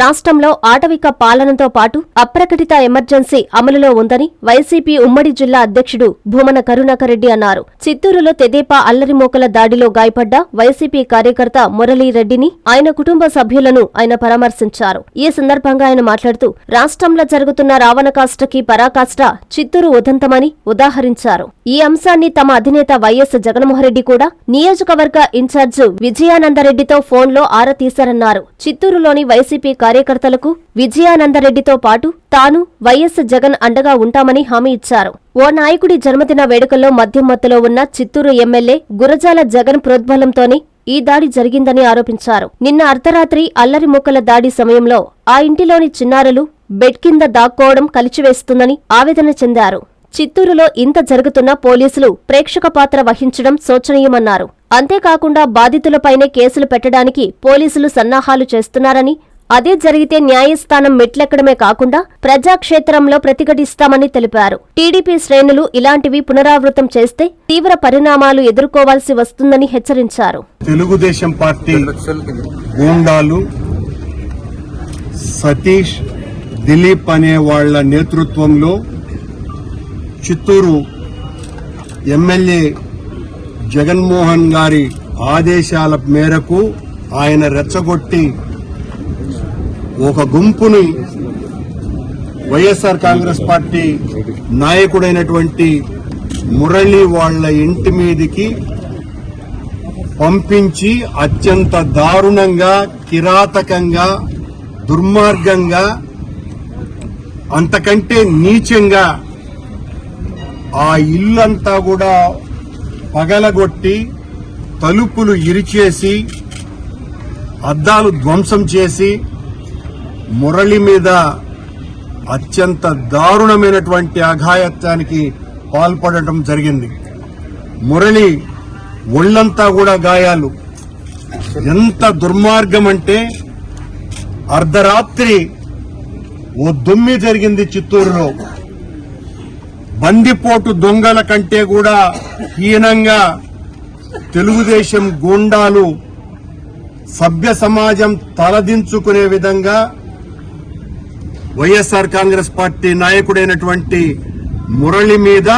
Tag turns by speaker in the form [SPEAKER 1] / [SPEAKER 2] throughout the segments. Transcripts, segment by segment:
[SPEAKER 1] రాష్ట్రంలో ఆటవిక పాలనతో పాటు అప్రకటిత ఎమర్జెన్సీ అమలులో ఉందని వైసీపీ ఉమ్మడి జిల్లా అధ్యక్షుడు భూమన కరుణాకరెడ్డి అన్నారు. చిత్తూరులో తెదేపా అల్లరిమోకల దాడిలో గాయపడ్డ వైసీపీ కార్యకర్త మురళీరెడ్డిని ఆయన కుటుంబ సభ్యులను ఆయన పరామర్శించారు. ఈ సందర్భంగా ఆయన మాట్లాడుతూ రాష్ట్రంలో జరుగుతున్న రావణకాష్టకి పరాకాష్ట చిత్తూరు ఉదంతమని ఉదాహరించారు. ఈ అంశాన్ని తమ అధినేత వైఎస్ జగన్మోహన్రెడ్డి కూడా నియోజకవర్గ ఇన్ఛార్జ్ విజయానందరెడ్డితో ఫోన్లో ఆరా తీశారన్నారు. చిత్తూరులోని వైసీపీ కార్యకర్తలకు విజయానందరెడ్డితో పాటు తాను వైఎస్ జగన్ అండగా ఉంటామని హామీ ఇచ్చారు. ఓ నాయకుడి జన్మదిన వేడుకల్లో మద్యం మత్తులో ఉన్న చిత్తూరు ఎమ్మెల్యే గురజాల జగన్ ప్రోద్బలంతోనే ఈ దాడి జరిగిందని ఆరోపించారు. నిన్న అర్ధరాత్రి అల్లరి మొక్కల దాడి సమయంలో ఆ ఇంటిలోని చిన్నారులు బెడ్ కింద దాక్కోవడం కలిచివేస్తుందని ఆవేదన చెందారు. చిత్తూరులో ఇంత జరుగుతున్న పోలీసులు ప్రేక్షక పాత్ర వహించడం శోచనీయమన్నారు. అంతేకాకుండా బాధితులపైనే కేసులు పెట్టడానికి పోలీసులు సన్నాహాలు చేస్తున్నారని అదే జరిగితే న్యాయస్థానం మెట్లెక్కడమే కాకుండా ప్రజాక్షేత్రంలో ప్రతిఘటిస్తామని తెలిపారు. టీడీపీ శ్రేణులు ఇలాంటివి పునరావృతం చేస్తే తీవ్ర పరిణామాలు ఎదుర్కోవాల్సి వస్తుందని హెచ్చరించారు.
[SPEAKER 2] తెలుగుదేశం పార్టీ గూండాలు సతీష్ దిలీప్ అనే వాళ్ళ నేతృత్వంలో చిత్తూరు ఎమ్మెల్యే జగన్మోహన్ గారి ఆదేశాల మేరకు ఆయన రెచ్చగొట్టి ఒక గుంపుని వైఎస్ఆర్ కాంగ్రెస్ పార్టీ నాయకుడైనటువంటి మురళి వాళ్ళ ఇంటి మీదికి పంపించి అత్యంత దారుణంగా కిరాతకంగా దుర్మార్గంగా అంతకంటే నీచంగా ఆ ఇల్లంతా కూడా పగలగొట్టి తలుపులు ఇరిచేసి అద్దాలు ధ్వంసం చేసి మురళి మీద అత్యంత దారుణమైనటువంటి అఘాయత్వానికి పాల్పడటం జరిగింది. మురళి ఒళ్ళంతా కూడా గాయాలు. ఎంత దుర్మార్గం అంటే అర్ధరాత్రి ఓ దొమ్మి జరిగింది చిత్తూరులో. బందిపోటు దొంగల కంటే కూడా హీనంగా తెలుగుదేశం గూండాలు సభ్య సమాజం తలదించుకునే విధంగా వైఎస్ఆర్ కాంగ్రెస్ పార్టీ నాయకుడైనటువంటి మురళి మీద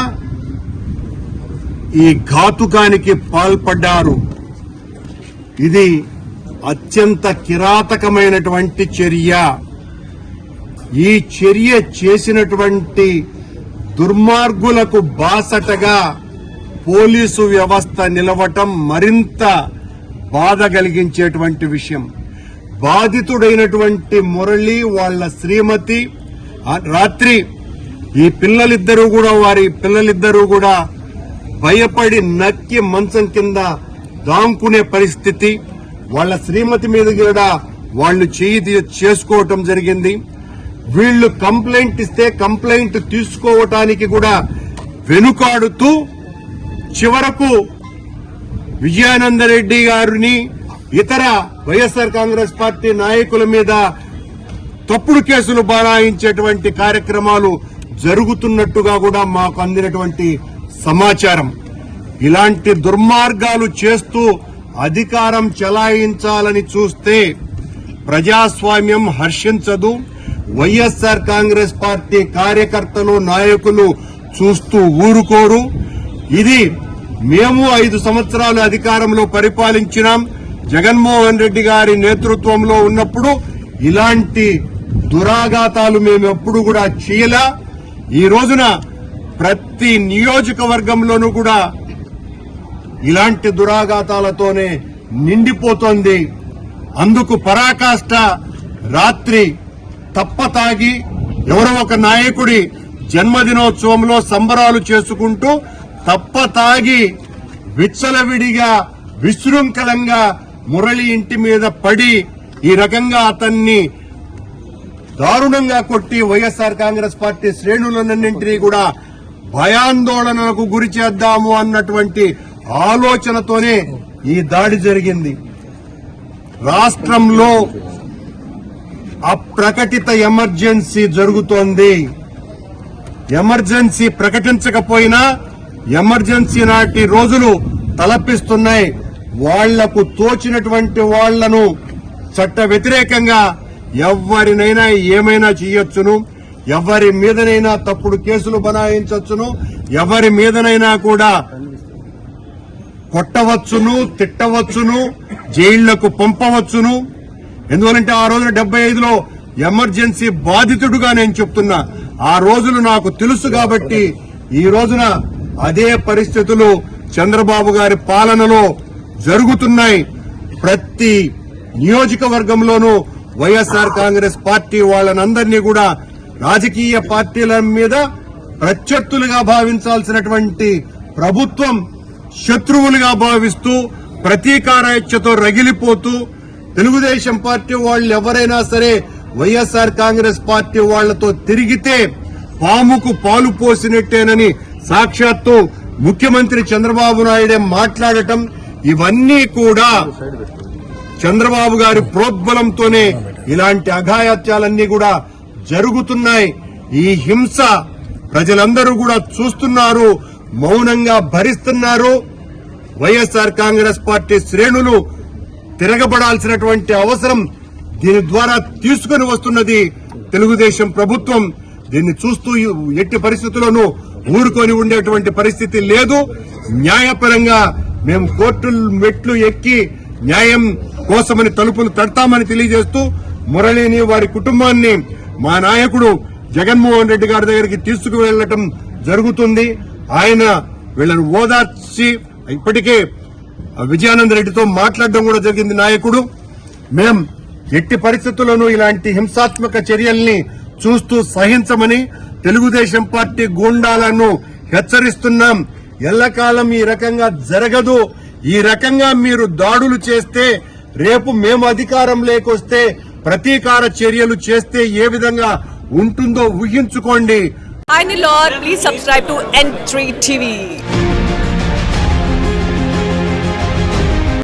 [SPEAKER 2] ఈ ఘాతుకానికి పాల్పడ్డారు. ఇది అత్యంత కిరాతకమైనటువంటి చర్య. ఈ చర్య చేసినటువంటి దుర్మార్గులకు బాసటగా పోలీసు వ్యవస్థ నిలవటం మరింత బాధ కలిగించేటువంటి విషయం. బాధితుడైనటువంటి మురళి వాళ్ళ శ్రీమతి. రాత్రి ఈ పిల్లలిద్దరూ కూడా వారి పిల్లలిద్దరూ కూడా భయపడి నక్కి మంచం కింద దాంకునే పరిస్థితి. వాళ్ళ శ్రీమతి మీద కూడా వాళ్ళు చేయి చేసుకోవటం జరిగింది. వీళ్ళు కంప్లైంట్ ఇస్తే కంప్లైంట్ తీసుకోవటానికి కూడా వెనుకాడుతూ చివరకు విజయానందరెడ్డి గారిని ఇతర వైఎస్ఆర్ కాంగ్రెస్ పార్టీ నాయకుల మీద తప్పుడు కేసులు బనాయించేటువంటి కార్యక్రమాలు జరుగుతున్నట్టుగా కూడా మాకు అందినటువంటి సమాచారం. ఇలాంటి దుర్మార్గాలు చేస్తూ అధికారం చెలాయించాలని చూస్తే ప్రజాస్వామ్యం హర్షించదు. వైఎస్ఆర్ కాంగ్రెస్ పార్టీ కార్యకర్తలు నాయకులు చూస్తూ ఊరుకోరు. ఇది మేము ఐదు సంవత్సరాలు అధికారంలో పరిపాలించినాం. జగన్మోహన్ రెడ్డి గారి నేతృత్వంలో ఉన్నప్పుడు ఇలాంటి దురాఘాతాలు మేము ఎప్పుడు కూడా చేయలా. ఈ రోజున ప్రతి నియోజకవర్గంలోనూ కూడా ఇలాంటి దురాఘాతాలతోనే నిండిపోతోంది. అందుకు పరాకాష్ట రాత్రి తప్పతాగి ఎవరో ఒక నాయకుడి జన్మదినోత్సవంలో సంబరాలు చేసుకుంటూ తప్పతాగి విచ్చలవిడిగా విశృంఖలంగా మురళి ఇంటి మీద పడి ఈ రకంగా అతన్ని దారుణంగా కొట్టి వైఎస్ఆర్ కాంగ్రెస్ పార్టీ శ్రేణులన్నింటినీ కూడా భయాందోళనలకు గురి చేద్దాము అన్నటువంటి ఆలోచనతోనే ఈ దాడి జరిగింది. రాష్ట్రంలో అప్రకటిత ఎమర్జెన్సీ జరుగుతోంది. ఎమర్జెన్సీ ప్రకటించకపోయినా ఎమర్జెన్సీ నాటి రోజులు తలపిస్తున్నాయి. వాళ్ళకు తోచినటువంటి వాళ్ళను చట్ట వ్యతిరేకంగా ఎవరినైనా ఏమైనా చేయొచ్చును? ఎవరి మీదనైనా తప్పుడు కేసులు బనాయించవచ్చును ఎవరి మీదనైనా కూడా కొట్టవచ్చును తిట్టవచ్చును జైళ్ళకు పంపవచ్చును? ఎందువలంటే ఆ రోజున డెబ్బై ఐదులో ఎమర్జెన్సీ బాధితుడుగా నేను చెప్తున్నా. ఆ రోజులు నాకు తెలుసు కాబట్టి ఈ రోజున అదే పరిస్థితులు చంద్రబాబు గారి పాలనలో జరుగుతున్నాయి ప్రతి నియోజకవర్గంలోనూ వైఎస్ఆర్ కాంగ్రెస్ పార్టీ వాళ్ళనందరినీ కూడా రాజకీయ పార్టీల మీద ప్రత్యర్థులుగా భావించాల్సినటువంటి ప్రభుత్వం శత్రువులుగా భావిస్తూ ప్రతీకారాయిత్యతో రగిలిపోతూ తెలుగుదేశం పార్టీ వాళ్ళు ఎవరైనా సరే వైఎస్ఆర్ కాంగ్రెస్ పార్టీ వాళ్ళతో తిరిగితే పాముకు పాలు పోసినట్టేనని సాక్షాత్తు ముఖ్యమంత్రి చంద్రబాబు నాయుడే మాట్లాడటం ఇవన్నీ కూడా చంద్రబాబు గారి ప్రోద్బలంతోనే ఇలాంటి అఘాయత్యాలన్నీ కూడా జరుగుతున్నాయి. ఈ హింస ప్రజలందరూ కూడా చూస్తున్నారు మౌనంగా భరిస్తున్నారు. వైఎస్ఆర్ కాంగ్రెస్ పార్టీ శ్రేణులు తిరగబడాల్సినటువంటి అవసరం దీని ద్వారా తీసుకుని వస్తున్నది తెలుగుదేశం ప్రభుత్వం. దీన్ని చూస్తూ ఎట్టి పరిస్థితుల్లోనూ ఊరుకొని ఉండేటువంటి పరిస్థితి లేదు. న్యాయపరంగా మేము కోర్టు మెట్లు ఎక్కి న్యాయం కోసమని తలుపులు తడతామని తెలియజేస్తూ మురళిని వారి కుటుంబాన్ని మా నాయకుడు జగన్మోహన్ రెడ్డి గారి దగ్గరికి తీసుకువెళ్ళటం జరుగుతుంది. ఆయన వీళ్ళని ఓదార్చి ఇప్పటికే విజయానంద రెడ్డితో మాట్లాడడం కూడా జరిగింది నాయకుడు. మేం ఎట్టి పరిస్థితుల్లోనూ ఇలాంటి హింసాత్మక చర్యల్ని చూస్తూ సహించమని తెలుగుదేశం పార్టీ గూండాలను హెచ్చరిస్తున్నాం. ఎల్లకాలం ఈ రకంగా జరగదు. ఈ రకంగా మీరు దాడులు చేస్తే రేపు మేము అధికారం లేకొస్తే ప్రతీకార చర్యలు చేస్తే ఏ విధంగా ఉంటుందో ఊహించుకోండి.
[SPEAKER 3] ఐ Nilor, please subscribe to N3 TV